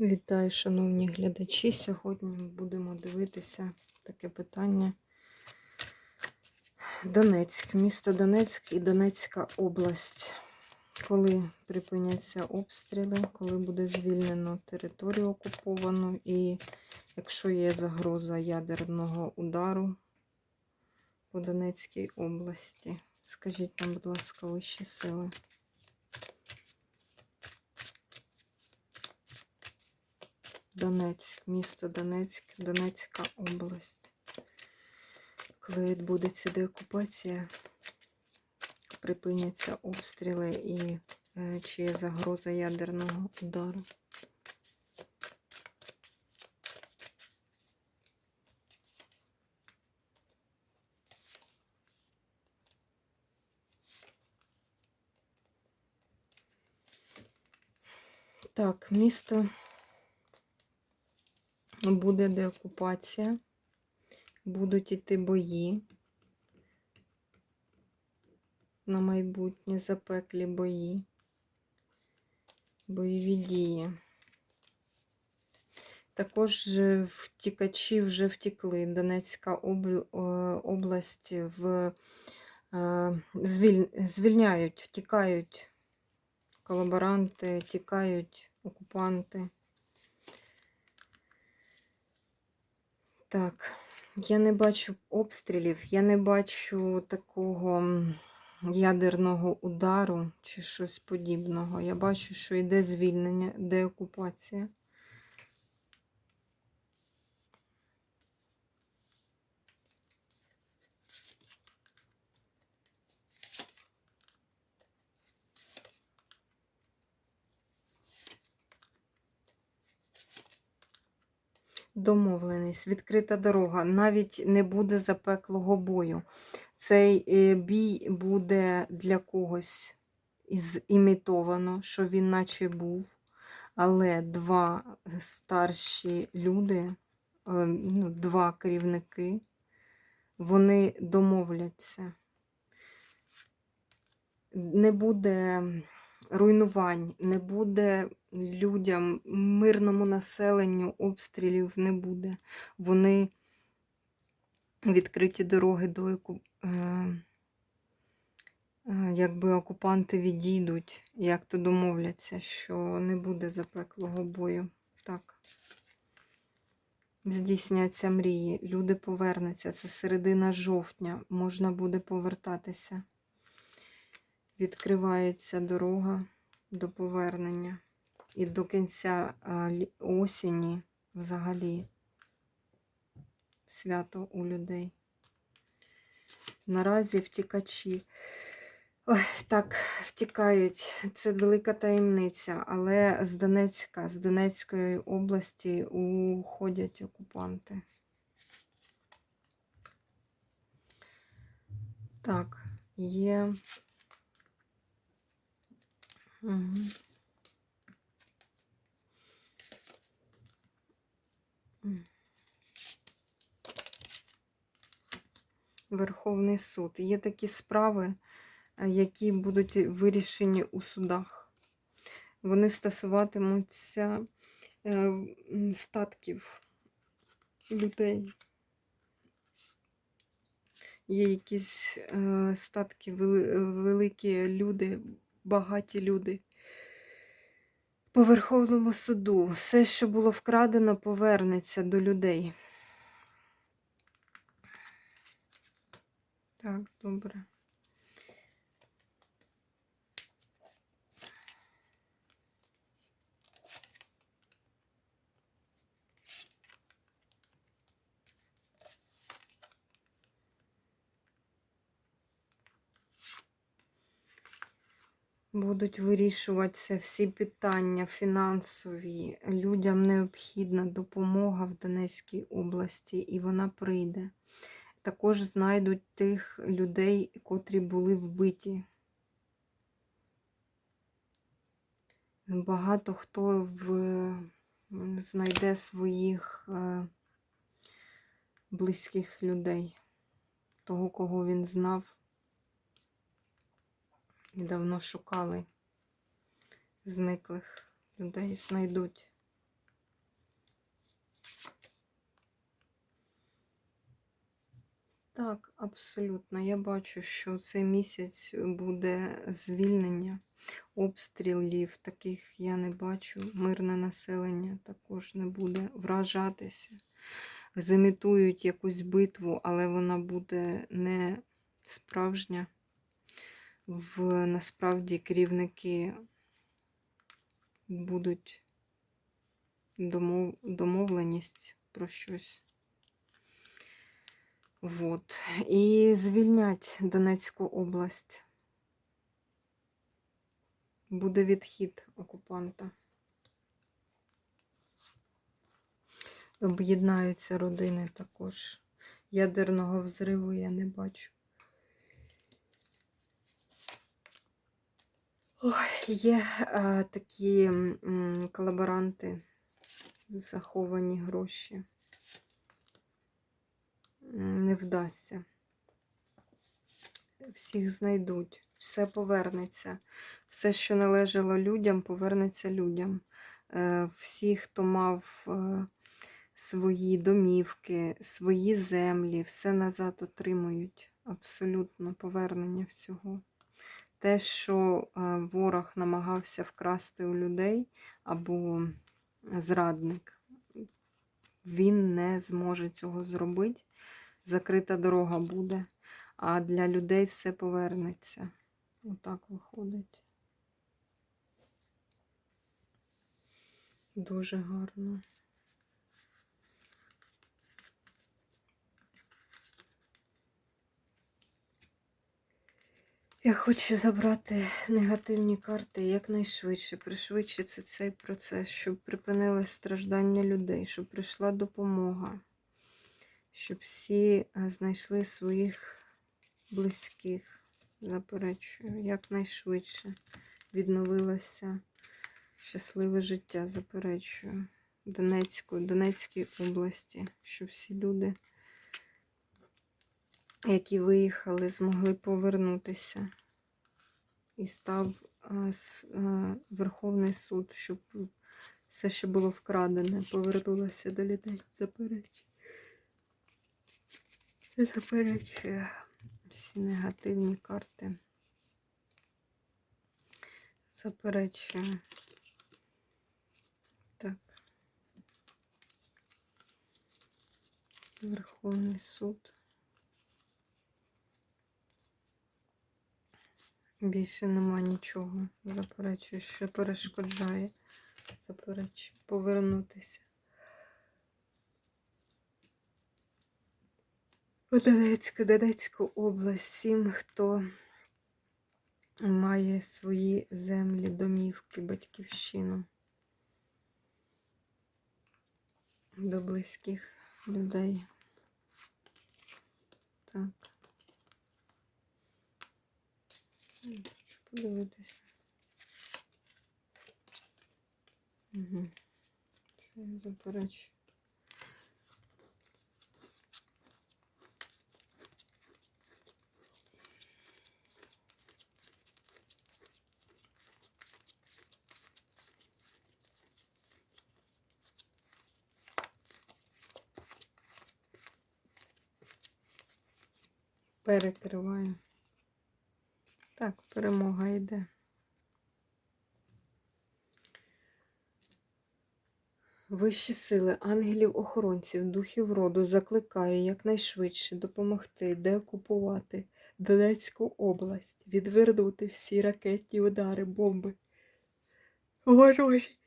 Вітаю, шановні глядачі. Сьогодні будемо дивитися таке питання. Донецьк, місто Донецьк і Донецька область. Коли припиняться обстріли, коли буде звільнено територію окуповану, і якщо є загроза ядерного удару по Донецькій області. Скажіть нам, будь ласка, вищі сили. Донецьк, місто Донецьк, Донецька область. Коли відбудеться деокупація, припиняться обстріли і е, чи є загроза ядерного удару. Так, місто буде деокупація, будуть іти бої на майбутнє, запеклі бої, бойові дії. Також втікачі вже втекли. Донецька е, область в е, звіль- звільняють, втікають колаборанти, тікають окупанти. Так, я не бачу обстрілів, я не бачу такого ядерного удару чи щось подібного. Я бачу, що йде звільнення, деокупація. Домовленість, відкрита дорога. Навіть не буде запеклого бою. Цей е, бій буде для когось імітовано, що він наче був. Але два старші люди, е, ну, два керівники, вони домовляться. Не буде руйнувань, не буде людям, мирному населенню обстрілів не буде. Вони відкриті дороги до е, е, якби окупанти відійдуть, як то домовляться, що не буде запеклого бою. Так. Здійсняться мрії, люди повернуться. Це середина жовтня, можна буде повертатися. Відкривається дорога до повернення. І до кінця осені взагалі свято у людей. Наразі втікачі. Ой, так, втікають. Це велика таємниця, але з Донецька, з Донецької області уходять окупанти. Так, є. Верховний суд. Є такі справи, е, які будуть вирішені у судах. Вони стосуватимуться е, статків людей. Є якісь е, статки, великі люди, багаті люди. По Верховному суду все, що було вкрадено, повернеться до людей. Так, добре. Будуть вирішуватися всі питання фінансові. Людям необхідна допомога в Донецькій області, і вона прийде. Також знайдуть тих людей, котрі були вбиті. Багато хто в... знайде своїх е, близьких людей, того, кого він знав і давно шукали зниклих людей, знайдуть. Так, абсолютно. Я бачу, що цей місяць буде звільнення, обстрілів, таких я не бачу. Мирне населення також не буде вражатися. Замітують якусь битву, але вона буде не справжня. В насправді керівники будуть домов... домовленість про щось. Вот. І звільнять Донецьку область. Буде відхід окупанта. Об'єднаються родини також. Ядерного взриву я не бачу. Ой, є а, такі м, колаборанти, заховані гроші. Не вдасться. Всіх знайдуть, все повернеться. Все, що належало людям, повернеться людям. Е, Всі, хто мав е, свої домівки, свої землі, все назад отримують. Абсолютно повернення всього. Те, що е, ворог намагався вкрасти у людей або зрадник, він не зможе цього зробити. Закрита дорога буде, а для людей все повернеться. Отак виходить. Дуже гарно. Я хочу забрати негативні карти якнайшвидше, пришвидшиться цей процес, щоб припинили страждання людей, щоб прийшла допомога, щоб всі е, знайшли своїх близьких, заперечую, якнайшвидше відновилося щасливе життя, заперечую, Донецької, Донецькій області, щоб всі люди які виїхали, змогли повернутися. І став с- а, Верховний суд, щоб все, що було вкрадене, повернулося до людей. Заперечую. Заперечую всі негативні карти. Заперечую. Так. Верховний суд. Більше нема нічого. Заперечую, що перешкоджає. Заперечую. Повернутися. У Донецьку, Донецьку область. Всім, хто має свої землі, домівки, батьківщину. До близьких людей. Так. М, Хочу подивитися. Угу. Це я заперечую. Перекриваю. Так, перемога йде. Вищі сили, ангелів-охоронців, духів роду закликаю якнайшвидше допомогти деокупувати Донецьку область, відвернути всі ракетні удари, бомби, ворожі,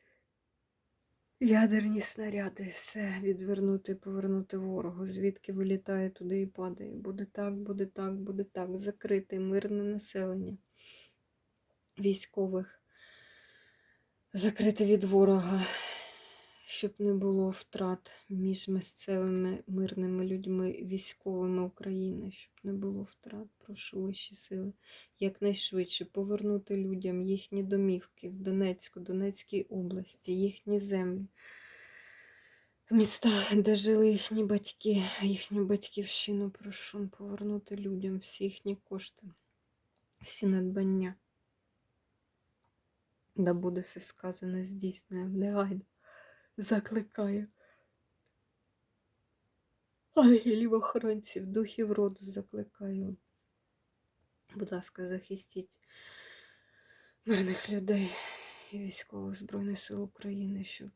ядерні снаряди, все відвернути, повернути ворогу, звідки вилітає туди і падає. Буде так, буде так, буде так. Закрити мирне населення військових, закрити від ворога, щоб не було втрат між місцевими мирними людьми, військовими України, щоб не було втрат. Прошу вищі сили якнайшвидше повернути людям їхні домівки в Донецьку, Донецькій області, їхні землі. Міста, де жили їхні батьки, їхню батьківщину, прошу повернути людям всі їхні кошти, всі надбання. Да буде все сказане, здійснене, негайно. Закликаю. ангелів охоронців, духів роду закликаю. Будь ласка, захистіть мирних людей і військових Збройних сил України, щоб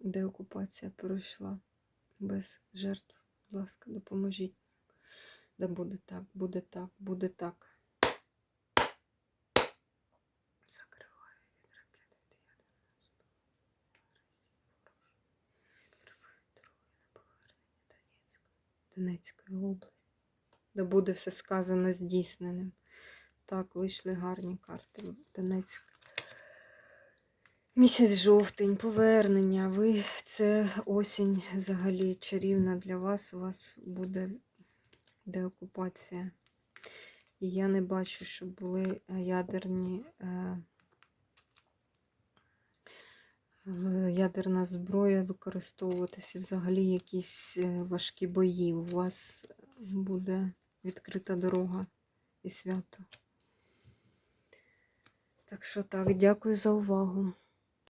деокупація пройшла без жертв. Будь ласка, допоможіть. Да буде так, буде так, буде так. Закриваю від ракет, від ядерного зброї. Відкриваю дороги на повернення Донецька, Донецької області. Да буде все сказано здійсненим. Так, вийшли гарні карти. Донецьк. Місяць жовтень, повернення. Ви це осінь взагалі чарівна для вас. У вас буде деокупація. І я не бачу, щоб були е, ядерні. Е, ядерна зброя використовуватися, взагалі якісь е, важкі бої. У вас буде відкрита дорога і свято. Так що так, дякую за увагу.